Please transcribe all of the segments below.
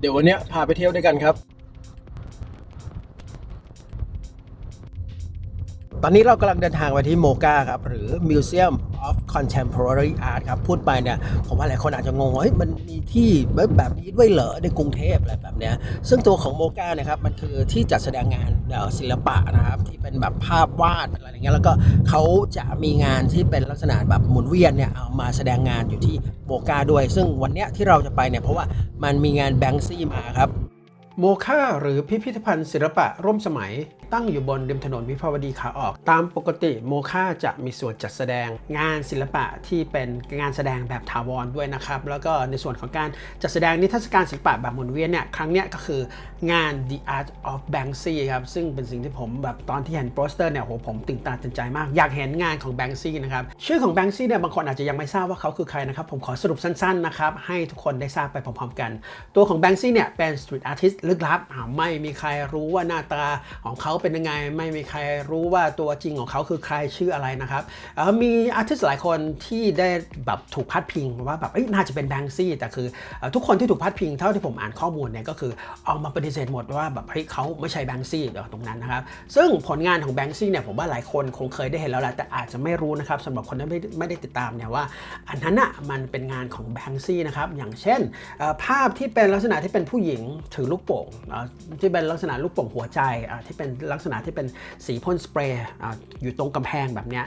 เดี๋ยววันนี้พาไปเที่ยวด้วยกันครับ ตอนนี้เรากำลังเดินทางไปที่โมกาครับ หรือ Museum of Contemporary Art ครับ พูดไปเนี่ย ผมว่าหลายคนอาจจะงงว่าเฮ้ยมันมีที่แบบแบบนี้ด้วยเหรอในกรุงเทพอะไรแบบเนี้ย ซึ่งตัวของโมกาเนี่ยครับ มันคือที่จัดแสดงงานศิลปะนะครับ ที่เป็นแบบภาพวาดอะไรอย่างเงี้ย แล้วก็เขาจะมีงานที่เป็นลักษณะแบบหมุนเวียนเนี่ยเอามาแสดงงานอยู่ที่โมกาด้วย ซึ่งวันเนี้ยที่เราจะไปเนี่ยเพราะว่ามันมีงานแบงซี่มาครับ โมคาหรือพิพิธภัณฑ์ศิลปะร่วมสมัย ตั้งอยู่บนริมถนนวิภาวดีขาออก ตามปกติโมคาจะมีส่วนจัดแสดงงานศิลปะที่เป็นงานแสดงแบบถาวรด้วยนะครับ แล้วก็ในส่วนของการจัดแสดงนิทรรศการศิลปะแบบหมุนเวียนเนี่ยครั้งเนี้ยก็คืองาน The Art of Banksy ครับ ซึ่งเป็นสิ่งที่ผมแบบตอนที่เห็นโปสเตอร์เนี่ยโหผมตื่นตาตื่นใจมาก อยากเห็นงานของ Banksy นะครับ ชื่อของ Banksy เนี่ยบางคนอาจจะยังไม่ทราบว่าเขาคือใครนะครับ ผมขอสรุปสั้นๆนะครับ ให้ทุกคนได้ทราบไปพร้อมๆกัน ตัวของ Banksy เนี่ยเป็น street artist ลึกลับไม่มีใครรู้ว่าหน้าตาของเขาเป็นยังไง ไม่มีใครรู้ว่าตัวจริงของเขาคือใครชื่ออะไรนะครับมีอาร์ติสหลายคนที่ได้แบบถูกพัดพิงว่าแบบน่าจะเป็นแบงซี่แต่คืออทุกคนที่ถูกพัดพิงเท่าที่ผมอ่านข้อมูลเนี่ยก็คือเอามาปฏิเสธหมดว่าแบบเฮ้ยเขาไม่ใช่แบงซี่เดี๋ยวตรงนั้นนะครับซึ่งผลงานของแบงซี่เนี่ยผมว่าหลายคนคงเคยได้เห็นแล้วแหละแต่อาจจะไม่รู้นะครับสำหรับคนที่ไม่ได้ไม่ได้ติดตามเนี่ยว่า อันนั้นอะมันเป็นงานของแบงซี่นะครับอย่างเช่น ภาพที่เป็นลักษณะที่เป็นผู้หญิงถือลูกโป่งที่เป็นลักษณะลูกโป่งหัวใจที่เป็นลักษณะที่เป็นสีพ่นสเปรย์อยู่ตรงกำแพงแบบเนี้ย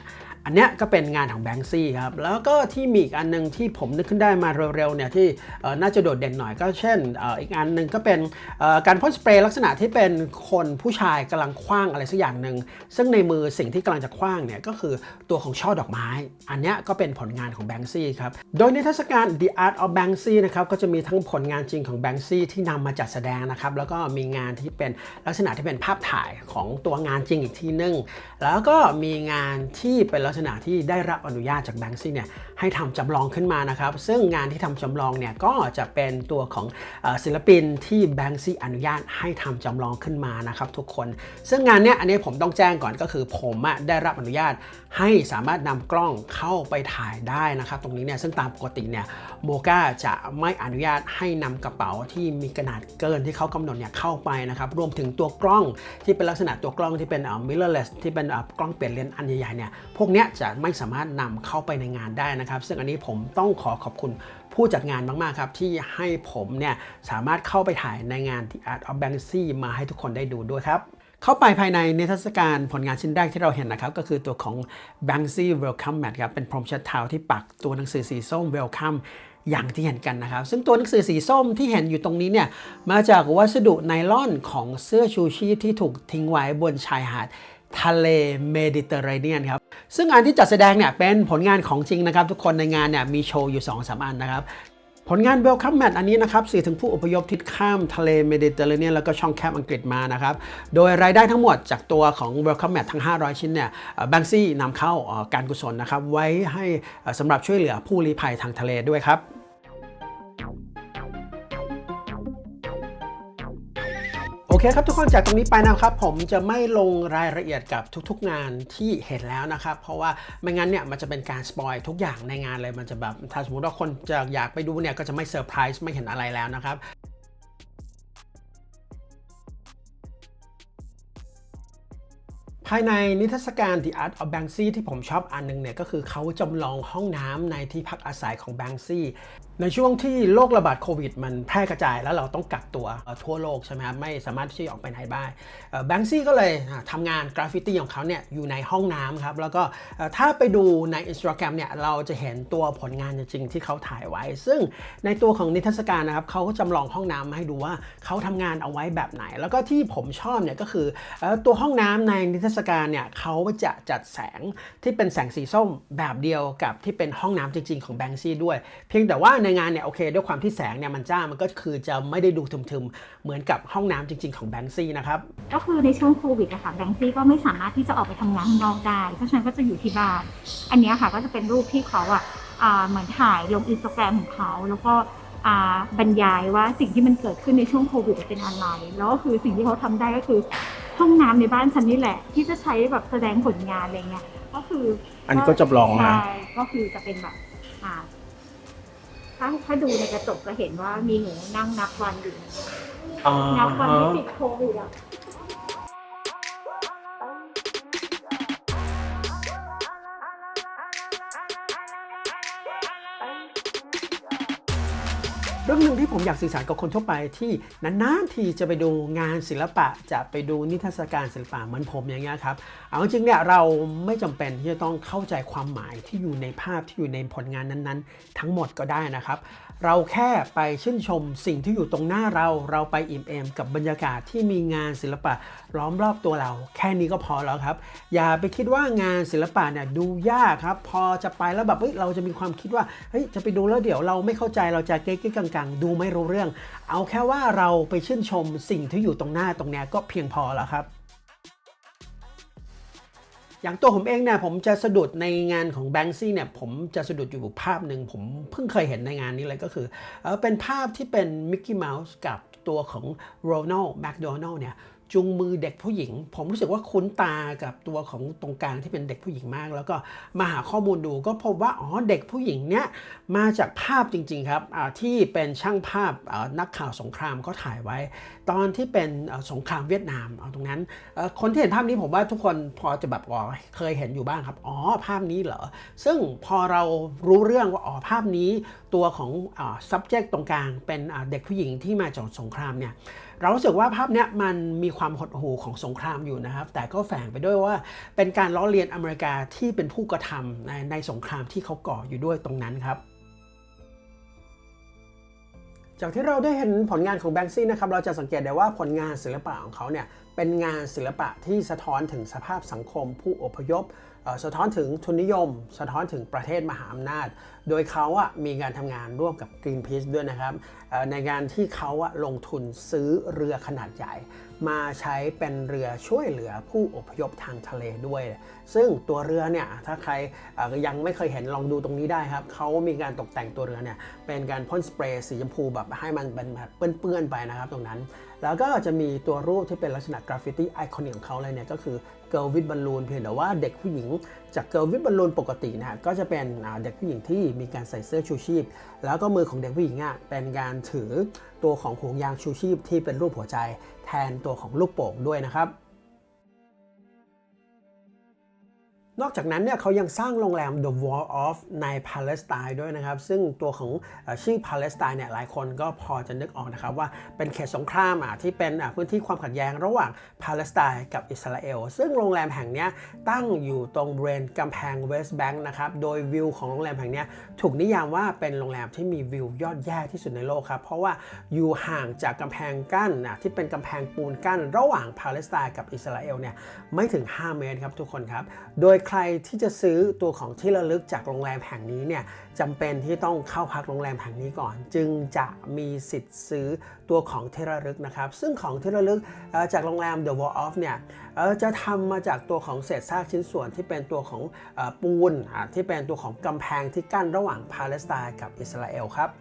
อันเนี้ยก็เป็นงานของแบงซี่ครับ แล้วก็ที่มีอีกอันหนึงที่ผมนึกขึ้นได้มาเร็วๆเนี่ยที่น่าจะโดดเด่นหน่อยก็เช่นอีกอันหนึ่งก็เป็นการพ่นสเปรย์ลักษณะที่เป็นคนผู้ชายกำลังคว้างอะไรสักอย่างหนึ่งซึ่งในมือสิ่งที่กำลังจะคว้างเนี่ยก็คือตัวของช่อดอกไม้ อันนี้ก็เป็นผลงานของแบงซี่ครับ โดยในเทศกาล The Art of Banksy นะครับก็จะมีทั้งผลงานจริงของแบงซี่ที่นำมาจัดแสดงนะครับแล้วก็มีงานที่เป็นลักษณะที่เป็นภาพถ่ายของตัวงานจริงอีกทีนึง แล้วก็มีงานที่เป็นลักษณะที่ได้รับอนุญาตจากแบงซี่เนี่ยให้ทำจำลองขึ้นมานะครับ ซึ่งงานที่ทำจำลองเนี่ยก็จะเป็นตัวของศิลปินที่แบงซี่อนุญาตให้ทำจำลองขึ้นมานะครับทุกคน ซึ่งงานเนี้ยอันนี้ผมต้องแจ้งก่อนก็คือผมอะได้รับอนุญาตให้สามารถนำกล้องเข้าไปถ่ายได้นะครับตรงนี้เนี่ยซึ่งตามปกติเนี่ยโมกาจะไม่อนุญาตให้นำกระเป๋าที่มีขนาดเกินที่เขากำหนดเนี่ยเข้าไปนะครับรวมถึงตัวกล้องที่เป็นลักษณะตัวกล้องที่เป็นเอ่อ mirrorless ที่เป็นกล้องเปลี่ยนเลนส์อันใหญ่ๆเนี่ยพวกเนี้จะไม่สามารถนำเข้าไปในงานได้นะครับ ซึ่งอันนี้ผมต้องขอขอบคุณผู้จัดงานมาก ๆ ครับ ที่ให้ผมเนี่ยสามารถเข้าไปถ่ายในงาน The Art of Banksy มาให้ทุกคนได้ดูด้วยครับเข้าไปภายในนิทรรศการผลงานชิ้นแรกที่เราเห็นนะครับ ก็คือตัวของ Banksy Welcome Mat ครับ เป็นพรมเช็ดเท้าที่ปักตัวหนังสือสีส้ม Welcome อย่างที่เห็นกันนะครับ ซึ่งตัวหนังสือสีส้มที่เห็นอยู่ตรงนี้เนี่ย มาจากวัสดุไนลอนของเสื้อชูชีพที่ถูกทิ้งไว้บนชายหาด ทะเลเมดิเตอร์เรเนียนครับ ซึ่งงานที่จัดแสดงเนี่ยเป็นผลงานของจริงนะครับ ทุกคนในงานเนี่ยมีโชว์อยู่2อสอันนะครับ ผลงาน Welcome Mat อันนี้นะครับสื่อถึงผู้อพยพที่ข้ามทะเลเมดิเตอร์เรเนียนแล้วก็ช่องแคบอังกฤษมานะครับ โดยรายได้ทั้งหมดจากตัวของ Welcome Mat ทั้ง 500 ชิ้นเนี่ยแบงซี่นำเข้าการกุศลนะครับไว้ให้สำหรับช่วยเหลือผู้ลี้ภัยทางทะเลด้วยครับ เคครับทุกคนจากตรงนี้ไปนะครับ ผมจะไม่ลงรายละเอียดกับทุกๆงานที่เห็นแล้วนะครับ เพราะว่าไม่งั้นเนี่ยมันจะเป็นการสปอยทุกอย่างในงานเลยมันจะแบบถ้าสมมติว่าคนจะอยากไปดูเนี่ยก็จะไม่เซอร์ไพรส์ไม่เห็นอะไรแล้วนะครับภายในนิทรรศการ The Art of Banksy ที่ผมชอบอันหนึงเนี่ยก็คือเขาจำลองห้องน้ำในที่พักอาศัยของ Banksy ในช่วงที่โรคระบาดโควิด มันแพร่กระจายแล้วเราต้องกักตัวทั่วโลกใช่ไหมครับไม่สามารถที่จะออกไปไหนได้แบงซี่ก็เลยอ่าทำงานกราฟฟิตี้ของเขาเนี่ยอยู่ในห้องน้ำครับแล้วก็ถ้าไปดูใน Instagram เนี่ยเราจะเห็นตัวผลงานจริงที่เขาถ่ายไว้ ซึ่งในตัวของนิทรรศการนะครับเขาก็จำลองห้องน้ำมาให้ดูว่าเขาทำงานเอาไว้แบบไหน แล้วก็ที่ผมชอบเนี่ยก็คือเอ่อตัวห้องน้ำในนิทรรศการเนี่ยเขาจะจัดแสงที่เป็นแสงสีส้มแบบเดียวกับที่เป็นห้องน้ำจริง ๆ ของแบงซี่ด้วย เพียงแต่ว่าในงานเนี่ยโอเคด้วยความที่แสงเนี่ยมันจ้ามันก็คือจะไม่ได้ดูทึมๆ เหมือนกับห้องน้ำจริง ๆของแบงซี่นะครับก็คือในช่วงโควิดอะค่ะแบงซี่ก็ไม่สามารถที่จะออกไปทำงานข้างนอกได้ เพราะฉะนั้นก็จะอยู่ที่บ้าน อันเนี้ยค่ะก็จะเป็นรูปที่เขาอะอ่าเหมือนถ่ายลงอินสตาแกรมของเขาแล้วก็อ่าบรรยายว่าสิ่งที่มันเกิดขึ้นในช่วงโควิดเป็นอะไร แล้วก็คือสิ่งที่เขาทำได้ก็คือห้องน้ำในบ้านฉันนี่แหละ ที่จะใช้แบบแสดงผลงานอะไรเงี้ยก็คือ อันนี้ก็จำลองนะใช่ก็คือจะเป็นแบบอ่า ถ้าถ้าดูในกระจกจะเห็นว่ามีหนูนั่งนับวันอยู่ อ๋อนับวันที่ติดโควิดอะ หนึ่งที่ผมอยากสื่อสารกับคนทั่วไปที่นานๆทีจะไปดูงานศิลปะ จะไปดูนิทรรศการศิลปะเหมือนผมอย่างเงี้ยครับเอาจริงเนี่ยเราไม่จำเป็นที่จะต้องเข้าใจความหมายที่อยู่ในภาพที่อยู่ในผลงานนั้นๆ ทั้งหมดก็ได้นะครับ เราแค่ไปชื่นชมสิ่งที่อยู่ตรงหน้าเรา เราไปอิ่มเอมกับบรรยากาศที่มีงานศิลปะล้อมรอบตัวเรา แค่นี้ก็พอแล้วครับ อย่าไปคิดว่างานศิลปะเนี่ยดูยากครับ พอจะไปแล้วแบบเฮ้ยเราจะมีความคิดว่าเฮ้ยจะไปดูแล้วเดี๋ยวเราไม่เข้าใจเราจะเก๊กๆกังๆดูไม่รู้เรื่อง เอาแค่ว่าเราไปชื่นชมสิ่งที่อยู่ตรงหน้าตรงเนี้ยก็เพียงพอแล้วครับ อย่างตัวผมเองเนี่ยผมจะสะดุดในงานของแบงซี่เนี่ยผมจะสะดุดอยู่ภาพหนึ่งผมเพิ่งเคยเห็นในงานนี้เลยก็คือ เป็นภาพที่เป็นมิกกี้เมาส์กับตัวของโรนัลแมคโดนัลเนี่ย จูงมือเด็กผู้หญิง ผมรู้สึกว่าคุ้นตากับตัวของตรงกลางที่เป็นเด็กผู้หญิงมาก แล้วก็มาหาข้อมูลดูก็พบว่าอ๋อเด็กผู้หญิงเนี่ยมาจากภาพจริง ๆ ครับที่เป็นช่างภาพนักข่าวสงครามเขาถ่ายไว้ ตอนที่เป็นสงครามเวียดนามเอาตรงนั้นคนที่เห็นภาพนี้ผมว่าทุกคนพอจะแบบอ๋อเคยเห็นอยู่บ้างครับอ๋อภาพนี้เหรอซึ่งพอเรารู้เรื่องว่าอ๋อภาพนี้ตัวของอ subject ตรงกลางเป็นเด็กผู้หญิงที่มาจากสงครามเนี่ย เรารู้สึกว่าภาพเนี้ยมันมีความหดหู่ของสงครามอยู่นะครับ แต่ก็แฝงไปด้วยว่าเป็นการล้อเลียนอเมริกาที่เป็นผู้กระทำในในสงครามที่เขาก่ออยู่ด้วยตรงนั้นครับจากที่เราได้เห็นผลงานของแบงซี่นะครับ เราจะสังเกตได้ว่าผลงานศิลปะของเขาเนี่ยเป็นงานศิลปะที่สะท้อนถึงสภาพสังคมผู้อพยพสะท้อนถึงทุนนิยม สะท้อนถึงประเทศมหาอำนาจ โดยเขาอะมีการทำงานร่วมกับ Greenpeace ด้วยนะครับ ในงานที่เขาอะลงทุนซื้อเรือขนาดใหญ่ มาใช้เป็นเรือช่วยเหลือผู้อพยพทางทะเลด้วย ซึ่งตัวเรือเนี่ยถ้าใครยังไม่เคยเห็นลองดูตรงนี้ได้ครับ เขามีการตกแต่งตัวเรือเนี่ยเป็นการพ่นสเปรย์สีชมพูแบบให้มันเป็นแบบเปื้อนๆไปนะครับตรงนั้น แล้วก็จะมีตัวรูปที่เป็นลักษณะกราฟฟิตี้ไอคอนิกของเขาเลยเนี่ยก็คือ เกิร์ลวิดบอลลูนเพียงแต่ว่าเด็กผู้หญิงจากเกิร์ลวิดบอลลูนปกตินะฮะก็จะเป็นเด็กผู้หญิงที่มีการใส่เสื้อชูชีพ แล้วก็มือของเด็กผู้หญิงอะเป็นการถือตัวของห่วงยางชูชีพที่เป็นรูปหัวใจ แทนตัวของลูกโป่งด้วยนะครับ นอกจากนั้นเนี่ยเขายังสร้างโรงแรม The Wall of ในปาเลสไตน์ด้วยนะครับ ซึ่งตัวของชื่อปาเลสไตน์เนี่ยหลายคนก็พอจะนึกออกนะครับ ว่าเป็นเขตสงครามอะที่เป็นอะพื้นที่ความขัดแย้งระหว่างปาเลสไตน์กับอิสราเอล ซึ่งโรงแรมแห่งเนี้ยตั้งอยู่ตรงบริเวณกำแพงเวสต์แบงค์นะครับโดยวิวของโรงแรมแห่งเนี้ยถูกนิยามว่าเป็นโรงแรมที่มีวิวยอดแย่ที่สุดในโลกครับเพราะว่าอยู่ห่างจากกำแพงกั้นอะที่เป็นกำแพงปูนกั้น ระหว่างปาเลสไตน์กับอิสราเอลเนี่ยไม่ถึง 5 เมตรครับทุกคนครับโดยใครที่จะซื้อตัวของที่ระลึกจากโรงแรมแห่งนี้เนี่ยจำเป็นที่ต้องเข้าพักโรงแรมแห่งนี้ก่อน จึงจะมีสิทธิ์ซื้อตัวของที่ระลึกนะครับ ซึ่งของที่ระลึกจากโรงแรม The Wall of เนี่ยจะทำมาจากตัวของเศษซากชิ้นส่วนที่เป็นตัวของปูนที่เป็นตัวของกำแพงที่กั้นระหว่างปาเลสไตน์กับอิสราเอลครับ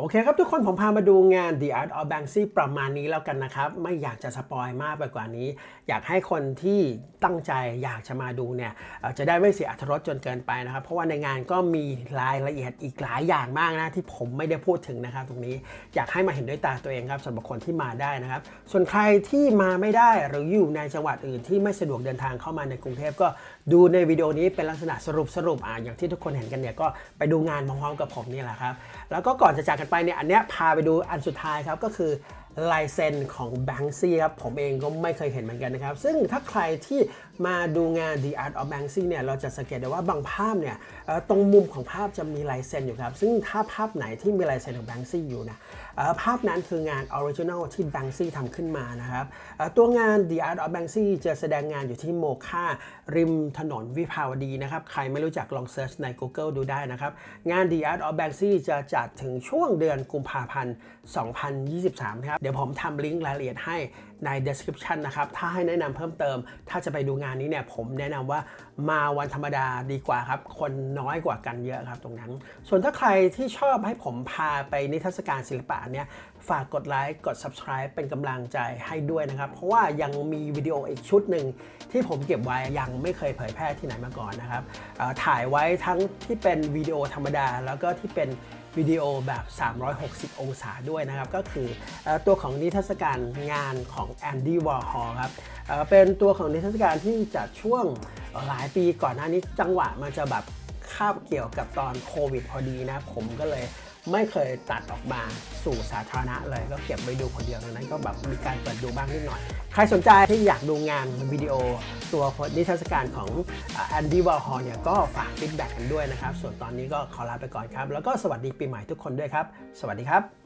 โอเคครับทุกคนผมพามาดูงาน The Art of Banksy ประมาณนี้แล้วกันนะครับ ไม่อยากจะสปอยมากไปกว่านี้ อยากให้คนที่ตั้งใจอยากจะมาดูเนี่ยจะได้ไม่เสียอรรถรสจนเกินไปนะครับ เพราะว่าในงานก็มีรายละเอียดอีกหลายอย่างมากนะที่ผมไม่ได้พูดถึงนะครับ ตรงนี้อยากให้มาเห็นด้วยตาตัวเองครับสำหรับคนที่มาได้นะครับ ส่วนใครที่มาไม่ได้หรืออยู่ในจังหวัดอื่นที่ไม่สะดวกเดินทางเข้ามาในกรุงเทพก็ ดูในวิดีโอนี้เป็นลักษณะสรุปสรุปอ่าอย่างที่ทุกคนเห็นกันเนี่ยก็ไปดูงานพร้อมๆกับผมนี่แหละครับ แล้วก็ก่อนจะจากกันไปเนี่ยอันเนี้ยพาไปดูอันสุดท้ายครับก็คือลายเซ็นของแบงซี่ครับผมเองก็ไม่เคยเห็นเหมือนกันนะครับ ซึ่งถ้าใครที่มาดูงาน The Art of Banksy เนี่ยเราจะสังเกตได้ว่าบางภาพเนี่ยตรงมุมของภาพจะมีลายเซ็นอยู่ครับ ซึ่งถ้าภาพไหนที่มีลายเซ็นของแบงซี่อยู่นะ ภาพนั้นคืองานออริจินอลที่แบงซี่ทำขึ้นมานะครับตัวงาน The Art of Banksy จะแสดงงานอยู่ที่โมคาริมถนนวิภาวดีนะครับ ใครไม่รู้จักลองเซิร์ชใน Google ดูได้นะครับ งาน The Art of Banksy จะจัดถึงช่วงเดือนกุมภาพันธ์ 2023 ครับ เดี๋ยวดี๋ยวผมทำลิงก์รายละเอียดให้ใน description นะครับ ถ้าให้แนะนำเพิ่มเติม ถ้าจะไปดูงานนี้เนี่ยผมแนะนำว่ามาวันธรรมดาดีกว่าครับ คนน้อยกว่ากันเยอะครับตรงนั้น ส่วนถ้าใครที่ชอบให้ผมพาไปนิทรรศการศิลปะเนี่ยฝากกดไลค์กด subscribe เป็นกำลังใจให้ด้วยนะครับ เพราะว่ายังมีวิดีโออีกชุดหนึ่งที่ผมเก็บไว้ยังไม่เคยเผยแพร่ที่ไหนมาก่อนนะครับถ่ายไว้ทั้งที่เป็นวิดีโอธรรมดาแล้วก็ที่เป็น วิดีโอแบบ 360 องศาด้วยนะครับ ก็คืออตัวของนิทรรศการงานของแอนดี้วอร์ฮอลครับเอ่อเป็นตัวของนิทรรศการที่จัดช่วงหลายปีก่อนหน้านี้จังหวะมันจะแบบคาบเกี่ยวกับตอนโควิดพอดีนะ ผมก็เลย ไม่เคยตัดออกมาสู่สาธารณะเลยก็เก็บไว้ดูคนเดียวดังนั้นก็แบบมีการเปิดดูบ้างนิดหน่อย ใครสนใจที่อยากดูงานวิดีโอ ตัวนิทรรศการของแอนดี้วอลฮอลเนี่ยก็ฝากฟีดแบ็กกันด้วยนะครับ ส่วนตอนนี้ก็ขอลาไปก่อนครับ แล้วก็สวัสดีปีใหม่ทุกคนด้วยครับ สวัสดีครับ